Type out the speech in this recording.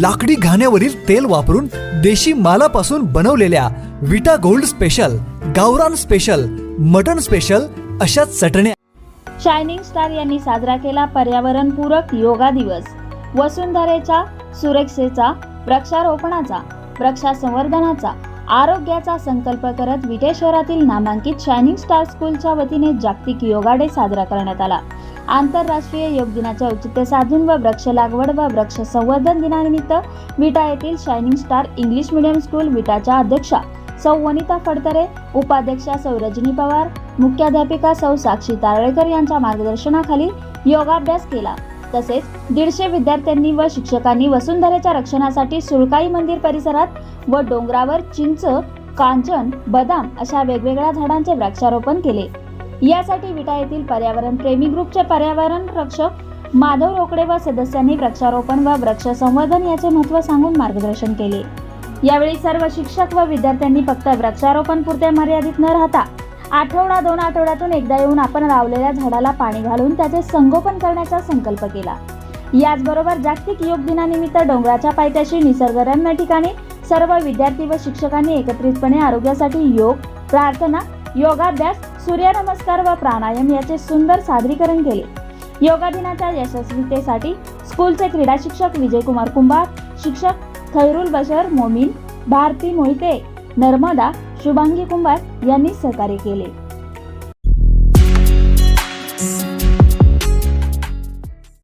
लाकडी घाण्यावरील तेल वापरून देशी मालापासून बनवलेल्या विटा गोल्ड स्पेशल गावरान स्पेशल मटन स्पेशल अशा चटण्या शायनिंग स्टार यांनी साजरा केला पर्यावरणपूरक योगा दिवस. वसुंधरेच्या सुरक्षेचा वृक्षारोपणाचा वृक्षासंवर्धनाचा आरोग्याचा संकल्प करत विटे शहरातील नामांकित शायनिंग स्टार स्कूलच्या वतीने जागतिक योगा डे साजरा करण्यात आला. आंतरराष्ट्रीय योग दिनाचे औचित्य साधून व वृक्ष लागवड व वृक्ष संवर्धन दिनानिमित्त विटा येथील shining star English medium school विटाच्या अध्यक्षा सौ वनिता फडतरे उपाध्यक्षा सौ रजनी पवार मुख्याध्यापिका सौ साक्षी तारळेकर यांच्या मार्गदर्शनाखाली योगाभ्यास केला. तसेच दीडशे विद्यार्थ्यांनी व शिक्षकांनी वसुंधरेच्या रक्षणासाठी सुळकाई मंदिर परिसरात व डोंगरावर चिंच कांचन बदाम अशा वेगवेगळ्या झाडांचे वृक्षारोपण केले. यासाठी विटा येथील पर्यावरण प्रेमी ग्रुपचे पर्यावरण रक्षक माधव रोकडे व सदस्यांनी वृक्षारोपण व वृक्ष संवर्धन याचे महत्त्व सांगून मार्गदर्शन केले. यावेळी सर्व शिक्षक व विद्यार्थ्यांनी फक्त वृक्षारोपण पुरते मर्यादित न राहता आठवडा दोन आठवड्यातून एकदा येऊन आपण लावलेल्या झाडाला पाणी घालून त्याचे संगोपन करण्याचा संकल्प केला. याचबरोबर जागतिक योग दिनानिमित्त डोंगराच्या पायथ्याशी निसर्गरम्य ठिकाणी सर्व विद्यार्थी व शिक्षकांनी एकत्रितपणे आरोग्यासाठी योग प्रार्थना योगाभ्यास सूर्यनमस्कार व प्राणायाम याचे सुंदर सादरीकरण केले. योगा दिनाच्या यशस्वीतेसाठी स्कूलचे क्रीडा शिक्षक विजयकुमार कुंभार शिक्षक खैरुल बशर मोमीन भारती मोहिते नर्मदा शुभांगी कुंभार यांनी सहकार्य केले.